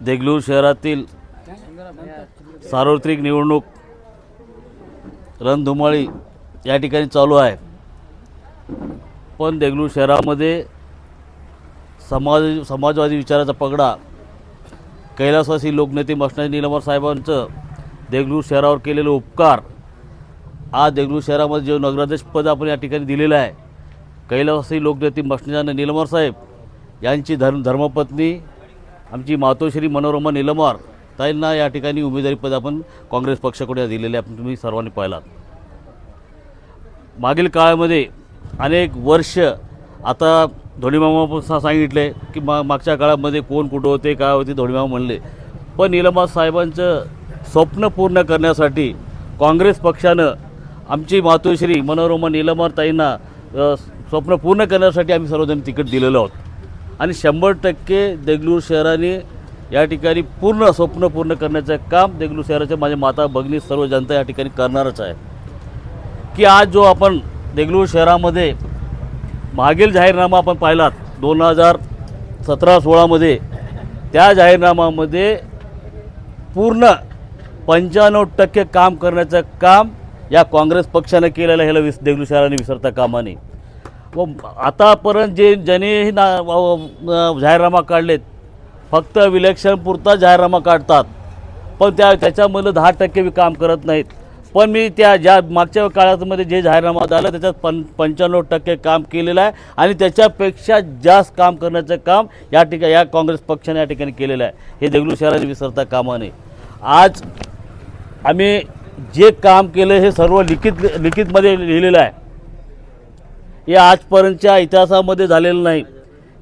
देगलूर शहरातील सार्वत्रिक निवडणूक रणधुमाळी या ठिकाणी चालू आहे. पण देगलूर शहरामध्ये समाज समाजवादी विचाराचा पगडा कैलासवासी लोकनेते मसनाजी निलंबर साहेबांचं देगलूर शहरावर केलेले उपकार आज देगलूर शहरामध्ये जे नगराध्यक्ष पद आपण या ठिकाणी दिलेलं आहे कैलासवासी लोकनेते मसनाजी निलंबर साहेब यांची धर्म धर्मपत्नी आमची मातोश्री मनोरमा निलमार ताईंना या ठिकाणी उमेदवारी पद आपण काँग्रेस पक्षाकडे दिलेले आपण तुम्ही सर्वांनी पाहिलात. मागील काळामध्ये अनेक वर्ष आता धोणीमामा सांगितले की मा मागच्या काळामध्ये कोण कुठं होते काय होते धोणीमामा म्हणले. पण निलमा साहेबांचं स्वप्न पूर्ण करण्यासाठी काँग्रेस पक्षानं आमची मातोश्री मनोरमा निलमार ताईंना स्वप्न पूर्ण करण्यासाठी आम्ही सर्वजण तिकीट दिलेलं आहोत आणि शंभर टक्के देगलूर शहराने या ठिकाणी पूर्ण स्वप्न पूर्ण करण्याचं काम देगलूर शहराच्या माझ्या माता भगिनी सर्व जनता या ठिकाणी करणारच आहे. की आज जो आपण देगलूर शहरामध्ये मागील जाहीरनामा आपण पाहिलात दोन हजार सतरा सोळामध्ये त्या जाहीरनामामध्ये पूर्ण पंच्याण्णव टक्के काम करण्याचं काम या काँग्रेस पक्षानं केलेलं ह्याला विस देगलूर शहराने विसरता कामा नये व आतापर्यंत जे ज्यांनी ना जाहीरनामा काढलेत फक्त विलक्षणपुरता जाहीरनामा काढतात. पण त्या त्याच्यामधलं दहा टक्के बी काम करत नाहीत. पण मी त्या ज्या मागच्या काळामध्ये जे जाहीरनामा झालं त्याच्यात पं पंच्याण्णव टक्के काम केलेलं आहे आणि त्याच्यापेक्षा जास्त काम करण्याचं काम या ठिका या काँग्रेस पक्षाने या ठिकाणी केलेलं आहे. हे देगलू शहराने विसरता कामा नये आज आम्ही जे काम केलं हे सर्व लिखित लिखितमध्ये लिहिलेलं आहे. हे आजपर्यंतच्या इतिहासामध्ये झालेलं नाही.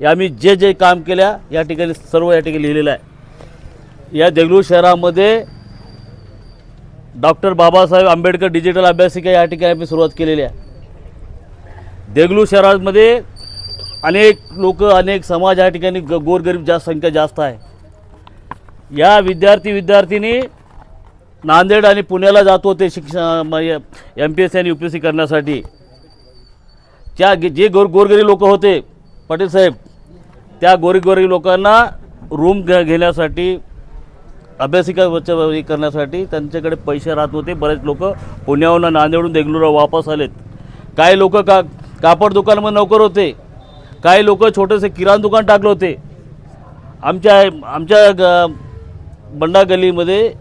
आम्ही जे जे काम केल्या या ठिकाणी सर्व या ठिकाणी लिहिलेलं आहे. या देगलूर शहरामध्ये डॉक्टर बाबासाहेब आंबेडकर डिजिटल अभ्यासिका या ठिकाणी आम्ही सुरुवात केलेली आहे. देगलूर शहरामध्ये अनेक लोक अनेक समाज या ठिकाणी ग गोरगरीब जास्त संख्या जास्त आहे. या विद्यार्थी विद्यार्थिनी नांदेड आणि पुण्याला जात होते शिक्षण एम पी एस सी आणि यू पी एस सी करण्यासाठी. त्या गे- जे गोर गोरगरीब लोक होते पाटील साहेब त्या गोरगरीब लोकांना रूम घ घेण्यासाठी अभ्यासिका वच- हे करण्यासाठी त्यांच्याकडे पैसे राहत होते. बरेच लोक पुण्याहून नांदेडून देगलूरला वापस आलेत. काही लोक का कापड दुकानामध्ये नोकर होते. काही लोक छोटेसे किराण दुकान टाकले होते. आमच्या आमच्या ग बंडा गलीमध्ये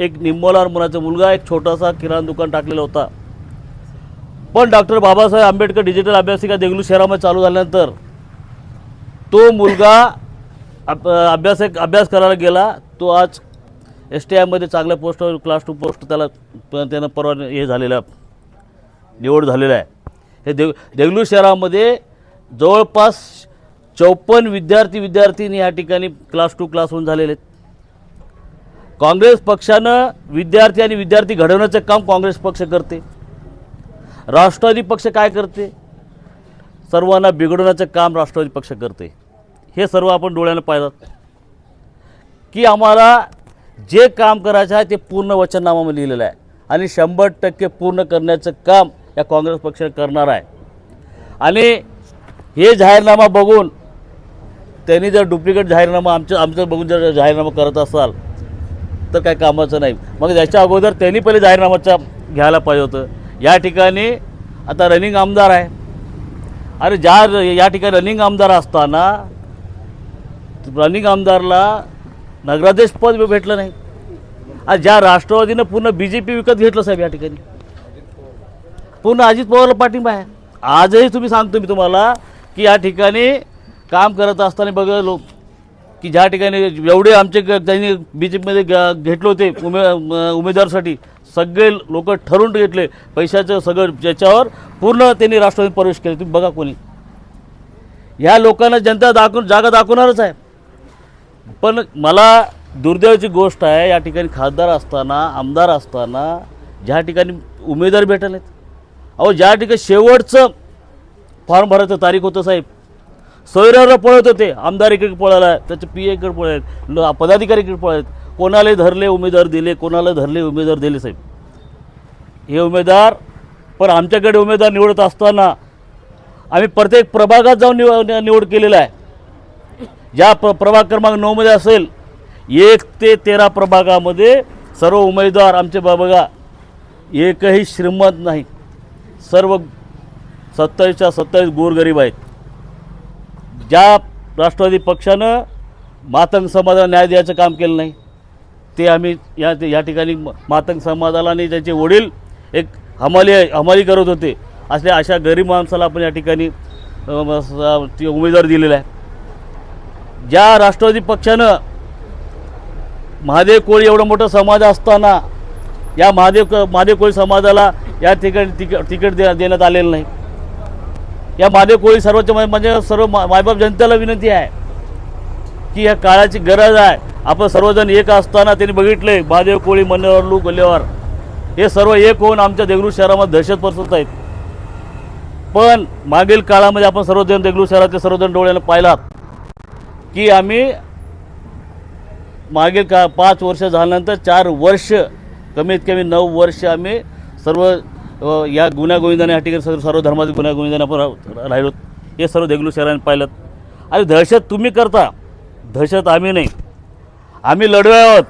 एक निंबोलार मुलाचा मुलगा एक छोटासा किराणा दुकान टाकलेला होता. पण डॉक्टर बाबासाहेब आंबेडकर डिजिटल अभ्यासिका देगलू शहरामध्ये चालू झाल्यानंतर तो मुलगा अब अभ्यास अभ्यास करायला गेला. तो आज एस टी आयमध्ये चांगल्या पोस्टवर क्लास टू पोस्ट त्याला त्यानं परवा हे झालेलं निवड झालेलं आहे. हे देव देगलूर शहरामध्ये जवळपास चौपन्न विद्यार्थी विद्यार्थिनी या ठिकाणी क्लास टू क्लास वन झालेले आहेत. काँग्रेस पक्षानं विद्यार्थी आणि विद्यार्थी घडवण्याचं काम काँग्रेस पक्ष करते. राष्ट्रवादी पक्ष काय करते? सर्वांना बिघडवण्याचं काम राष्ट्रवादी पक्ष करते. हे सर्व आपण डोळ्यानं पाहिलं. की आम्हाला जे काम करायचं आहे ते पूर्ण वचननामामध्ये लिहिलेलं आहे. आणि शंभर टक्के पूर्ण करण्याचं काम या काँग्रेस पक्ष करणार आहे. आणि हे जाहीरनामा बघून त्यांनी जर डुप्लिकेट जाहीरनामा आमचं आमचं बघून जर जाहीरनामा करत असाल तर काय कामाचं नाही. मग त्याच्या अगोदर त्यांनी पहिले जाहीरनामाचा घ्यायला पाहिजे होतं. या ठिकाणी आता रनिंग आमदार आहे. अरे ज्या या ठिकाणी रनिंग आमदार असताना रनिंग आमदारला नगराध्यक्ष पद भेटलं नाही. आज ज्या राष्ट्रवादीनं पूर्ण बी जे पी विकत घेतलं साहेब या ठिकाणी. पूर्ण अजित पवारला पाठिंबा आहे. आजही तुम्ही सांगतो मी तुम्हाला की या ठिकाणी काम करत असताना बघा लोक की ज्या ठिकाणी एवढे आमचे त्यांनी बी जे पीमध्ये घेतले होते उमे उमेदवारसाठी सगळे लोक ठरवून घेतले पैशाचं सगळं ज्याच्यावर पूर्ण त्यांनी राष्ट्रवादी प्रवेश केले. तुम्ही बघा कोणी. ह्या लोकांना जनता दाखवून जागा दाखवणारच आहे. पण मला दुर्दैवाची गोष्ट आहे या ठिकाणी खासदार असताना आमदार असताना ज्या ठिकाणी उमेदवार भेटले आहेत अहो ज्या ठिकाणी शेवटचं फॉर्म भरायचं तारीख होतं साहेब सोयऱ्यावर पळत होते. आमदार इकडे पळाला त्याचे पी एकडे पळाले पदाधिकारी इकडे पळाले कोणाला धरले उमेदवार दिले कोणाला धरले उमेदवार दिले साहेब? हे उमेदवार पण आमच्याकडे उमेदवार निवडत असताना आम्ही प्रत्येक प्रभागात जाऊन निव निवड केलेला आहे. ज्या प्र प्रभाग क्रमांक नऊमध्ये असेल एक ते तेरा प्रभागामध्ये सर्व उमेदवार आमचे बा- बघा एकही श्रीमंत नाही. सर्व सत्तावीसच्या सत्तावीस गोरगरीब आहेत. ज्या राष्ट्रवादी पक्षानं मातंग समाजाला न्याय द्यायचं काम केलं नाही ते आम्ही या या ठिकाणी मातंग समाजाला आणि त्याचे वडील एक हमाली हमाली करत होते. असल्या अशा गरीब माणसाला आपण या ठिकाणी उमेदवार दिलेला आहे. ज्या राष्ट्रवादी पक्षानं महादेव कोळी एवढं मोठं समाज असताना या महादेव क- महादेव कोळी समाजाला या ठिकाणी तिकीट तिकीट दे देण्यात आलेलं नाही. या महादेव कोळी सर्वोच्च म्हणजे सर्व मायबाप जनतेला विनंती आहे की या काळाची गरज आहे. आपण सर्वजण एक असताना त्यांनी बघितले महादेव कोळी मनेवर लू गल्लेवार. हे सर्व एक होऊन आमच्या देगलूर शहरामध्ये दहशत पसरत आहेत. पण मागील काळामध्ये आपण सर्वजण देगलूर शहरातले सर्वजण डोळ्यानं पाहिलात की आम्ही मागील का पाच वर्ष झाल्यानंतर चार वर्ष कमीत कमी नऊ वर्ष आम्ही सर्व या गुन्ह्यागोविंदाने या ठिकाणी सर्व सर्व धर्माचे गुन्ह्यागोविंदाने आपण राहिलो. हे सर्व देगलू शहराने पाहिलं. आणि दहशत तुम्ही करता. दहशत आम्ही नाही. आम्ही लढवे आहोत.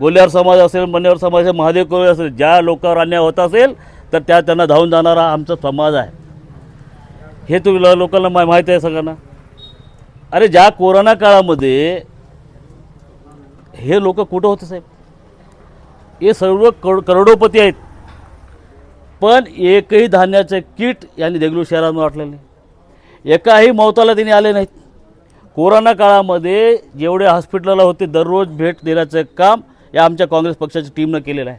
गोल्यावर समाज असेल मन्यावर समाज असेल महादेव कोळी असेल ज्या लोकांवर अन्याय होत असेल तर त्या त्यांना धावून जाणारा आमचा समाज आहे. हे तुम्ही ल- लोकांना मा माहीत आहे सगळ्यांना? अरे ज्या कोरोना काळामध्ये हे लोक कुठं होते साहेब? हे सर्व करो करोडोपती आहेत. पण एकही धान्याचं किट यांनी देगलूर शहरात वाटलेलं नाही. एकाही मौताला त्यांनी आले नाहीत. कोरोना काळामध्ये जेवढे हॉस्पिटलला होते दररोज भेट देण्याचं काम या आमच्या काँग्रेस पक्षाच्या टीमनं केलेलं आहे.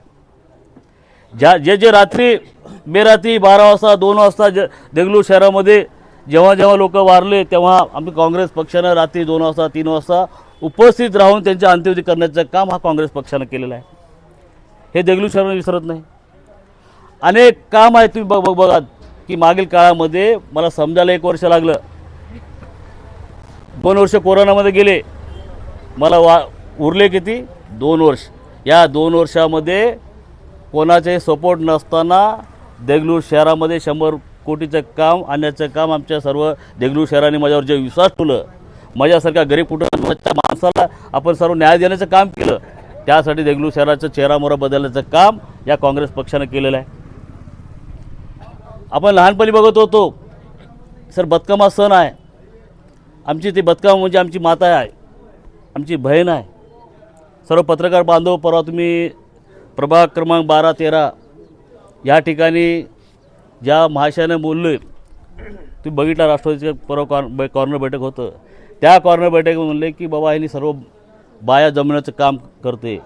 ज्या जे जे रात्री बेरात्री बारा वाजता दोन वाजता ज देगलूर शहरामध्ये जेव्हा जेव्हा लोक वारले तेव्हा आम्ही काँग्रेस पक्षानं रात्री दोन वाजता तीन वाजता उपस्थित राहून त्यांच्या अंत्यविधी करण्याचं काम हा काँग्रेस पक्षानं केलेलं आहे. हे देगलूर शहराने विसरत नाही. अनेक काम आहे तुम्ही बघ बघ बघा की मागील काळामध्ये मला समजायला एक वर्ष लागलं. दोन वर्ष कोरोनामध्ये गेले. मला वा उरले किती? दोन वर्ष. या दोन वर्षामध्ये कोणाचे सपोर्ट नसताना देगलूर शहरामध्ये शंभर कोटीचं काम आणण्याचं काम आमच्या सर्व देगलूर शहराने माझ्यावर जे विश्वास ठेवलं माझ्यासारख्या गरीब कुटुंबाच्या माणसाला आपण सर्व न्याय देण्याचं काम केलं त्यासाठी देगलूर शहराचं चेहरामोहरा बदलण्याचं काम या काँग्रेस पक्षानं केलेलं आहे. आपण लहानपणी बघत होतो सर बदकमा सण आहे. आमची ती बदकाम म्हणजे आमची माता आहे. आमची बहीण आहे. सर्व पत्रकार बांधव परवा तुम्ही प्रभाग क्रमांक बारा तेरा या ठिकाणी ज्या महाशयाने आहे तुम्ही बघितला राष्ट्रवादीचं परवा कॉर्न कॉर्नर बैठक होतं. त्या कॉर्नर बैठक म्हणले की बाबा ह्यांनी सर्व बाया जमण्याचं काम करते.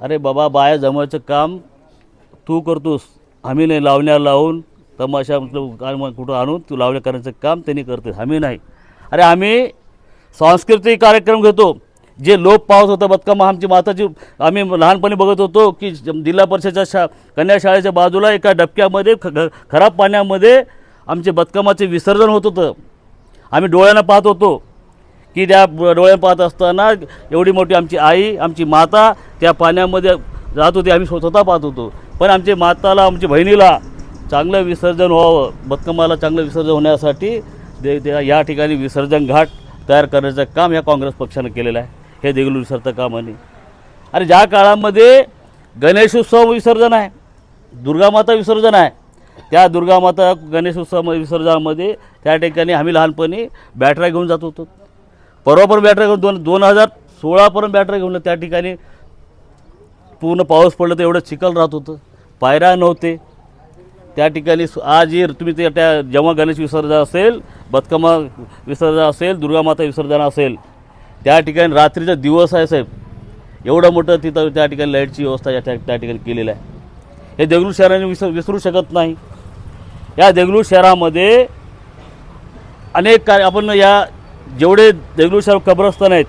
अरे बाबा बाया जमवायचं काम तू करतोस. आम्ही नाही लावण्या लावून तमाशा म्हटलं काय मग कुठं आणून तू लावण्या करण्याचं काम त्यांनी करते. आम्ही नाही. अरे आम्ही सांस्कृतिक कार्यक्रम घेतो. जे लोप पावत होतं बदकामा आमची माताची आम्ही लहानपणी बघत होतो की जिल्हा परिषदेच्या शा कन्या शाळेच्या बाजूला एका डबक्यामध्ये ख खराब पाण्यामध्ये आमचे बदकामाचे विसर्जन होत होतं. आम्ही डोळ्यांना पाहत होतो की त्या डोळ्या पाहत असताना एवढी मोठी आमची आई आमची माता त्या पाण्यामध्ये जात होती आम्ही स्वतः पाहत होतो. पण आमच्या माताला आमच्या बहिणीला चांगलं विसर्जन व्हावं बदकमाला चांगलं विसर्जन होण्यासाठी दे दे- या ठिकाणी विसर्जन घाट तयार करण्याचं काम या काँग्रेस पक्षानं केलेलं आहे. हे देगलूर विसरतं कामाने आणि ज्या काळामध्ये गणेशोत्सव विसर्जन आहे दुर्गामाता विसर्जन आहे त्या दुर्गामाता गणेशोत्सव विसर्जनामध्ये त्या ठिकाणी आम्ही लहानपणी बॅटऱ्या घेऊन जात होतो. परवा पण बॅटऱ्या घेऊन दोन दोन हजार सोळापर्यंत बॅटऱ्या घेऊन त्या ठिकाणी पूर्ण पाऊस पडलं तर एवढं चिखल राहत होतं. पायऱ्या नव्हते. त्या ठिकाणी आज आजही तुम्ही ते त्या जेव्हा गणेश विसर्जन असेल बदकमा विसर्जन असेल दुर्गामाता विसर्जन असेल त्या ठिकाणी रात्रीचा दिवस आहे साहेब. एवढं मोठं तिथं त्या ठिकाणी लाईटची व्यवस्था या त्या त्या ठिकाणी केलेली आहे. हे देगलूर शहराने विसर विसरू शकत नाही. या देगलूर शहरामध्ये अनेक कार्य आपण या जेवढे देगलूर शहर कब्रस्तान आहेत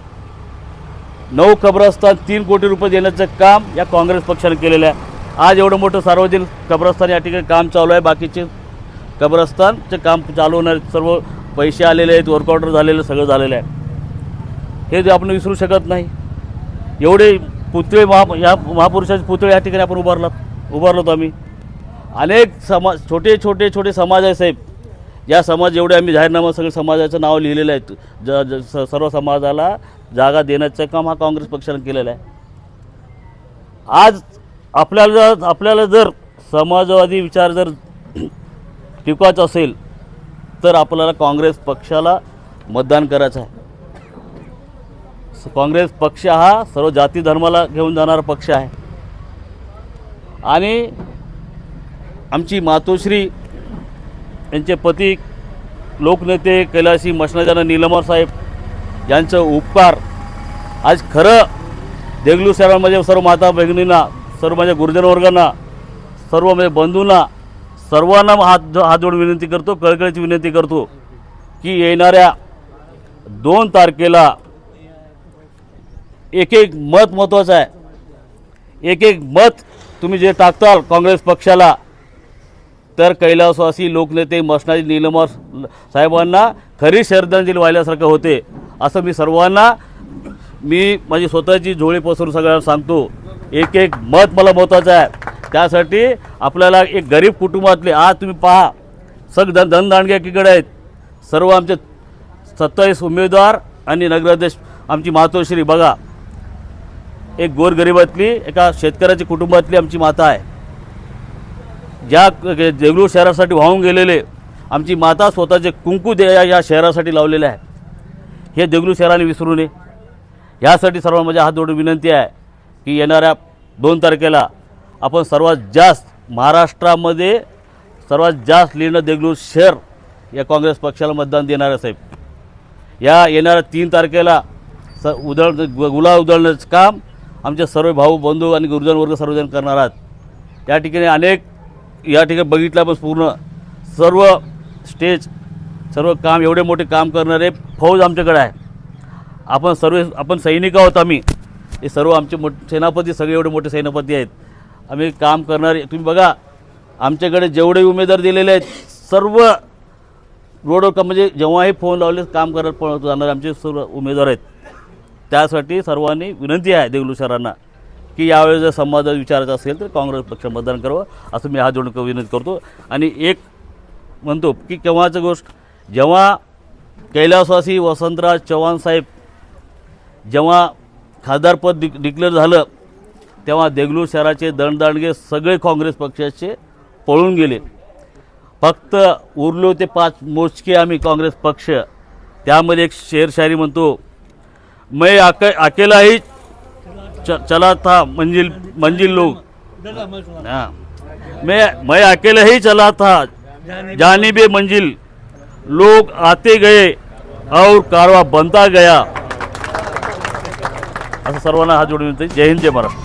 नऊ कब्रस्तान तीन कोटी रुपये देण्याचं काम या काँग्रेस पक्षाने केलेलं आहे. आज एवढं मोठं सार्वजनिक कब्रस्तान या ठिकाणी काम चालू आहे बाकीचे कब्रस्तानचे काम चालू होणार सर्व पैसे आलेले आहेत वर्क ऑर्डर झालेलं सगळं झालेलं आहे. हे जे आपण विसरू शकत नाही. एवढे पुतळे महा या महापुरुषाचे पुतळे या ठिकाणी आपण उभारलात उभारलो आम्ही. अनेक समाज छोटे छोटे छोटे समाज आहे साहेब. या समाज एवढे आम्ही जाहीरनामा सगळे समाजाचं नाव लिहिलेलं आहे. ज ज स- सर्व समाजाला जागा देण्याचं काम हा काँग्रेस पक्षानं केलेलं आहे. आज आपल्याला जर आपल्याला जर समाजवादी विचार जर टिकवायचा असेल तर आपल्याला काँग्रेस पक्षाला मतदान करायचं आहे. काँग्रेस पक्ष हा सर्व जाती धर्माला घेऊन जाणारा पक्ष आहे. आणि आमची मातोश्री यांचे पती लोकनेते कैलासी मशनाजाना निलमर साहेब यांचं उपकार आज खरं देगलू शहरामध्ये सर्व माता भगिनींना सर्व माझ्या गुरुजन वर्गांना सर्व माझ्या बंधूंना सर्वांना हात हात जोडून विनंती करतो कळकळीची विनंती करतो की येणाऱ्या दोन तारखेला एक एक मत महत्त्वाचं आहे. एक एक मत तुम्ही जे टाकताल काँग्रेस पक्षाला तर कैलासवासी लोकनेते मसनाजी नीलमर साहेबांना खरी श्रद्धांजली वाहिल्यासारखं होते असं मी सर्वांना मी माझी स्वतःची झोळी पसरून सगळ्यांना सांगतो. एक एक मत मला महत्त्वाचं आहे. त्यासाठी आपल्याला एक गरीब कुटुंबातले आज तुम्ही पहा सग धन धनदांडगे एकीकडे आहेत. सर्व आमचे सत्तावीस उमेदवार आणि नगराध्यक्ष आमची मातोश्री बघा. एक गोरगरिबातली एका शेतकऱ्याच्या कुटुंबातली आमची माता आहे. ज्या देगलूर शहरासाठी वाहून गेलेले आमची माता स्वतःचे कुंकू दे या- शहरासाठी लावलेले आहे. हे देगलूर शहराने विसरू नये. ह्यासाठी सर्वांना माझ्या हात जोडून विनंती आहे. की येणाऱ्या दोन तारखेला आपण सर्वात जास्त महाराष्ट्रामध्ये सर्वात जास्त लिहिणं देगलूर शहर या काँग्रेस पक्षाला मतदान देणार साहेब. या येणाऱ्या तीन तारखेला स उधळ गुलाल उधळण्याचं काम आमचे सर्व भाऊ बंधू आणि गुरुजन वर्ग सर्वजण करणार आहात. या ठिकाणी अनेक या ठिकाणी बघितलं आपण पूर्ण सर्व स्टेज सर्व काम एवढे मोठे काम करणारे फौज आमच्याकडे आहे. आपण सर्व आपण सैनिक आहोत आम्ही. हे सर्व आमचे मोठ सेनापती सगळे एवढे मोठे सेनापती आहेत. आम्ही काम करणारे तुम्ही बघा आमच्याकडे जेवढे उमेदवार दिलेले आहेत सर्व रोड म्हणजे जेव्हाही फोन लावले काम करत जाणारे आमचे सर्व उमेदवार आहेत. त्यासाठी सर्वांनी विनंती आहे देगलू सरांना की यावेळेस जर संवाद विचारायचा असेल तर काँग्रेस पक्ष मतदान करावं असं मी हा जोडून विनंती करतो. आणि एक म्हणतो की केव्हाचं गोष्ट जेव्हा कैलासवासी वसंतराज चव्हाण साहेब जेव्हा खासदारपद डिक डिक्लेअर झालं तेव्हा देगलूर शहराचे दणदांडगे सगळे काँग्रेस पक्षाचे पळून गेले. फक्त उरलो ते पाच मोजके आम्ही काँग्रेस पक्ष. त्यामध्ये एक शेरशायरी म्हणतो मैं अके अकेलाही च- चला था मंजिल मंजिल लोग. हां. मैं मैं अकेलाही चला था जानिबे मंजिल। लोग आते गए और कारवा बनता गया। असं सर्वांना हात जोडून विनंती. जय हिंद जय महाराष्ट्र.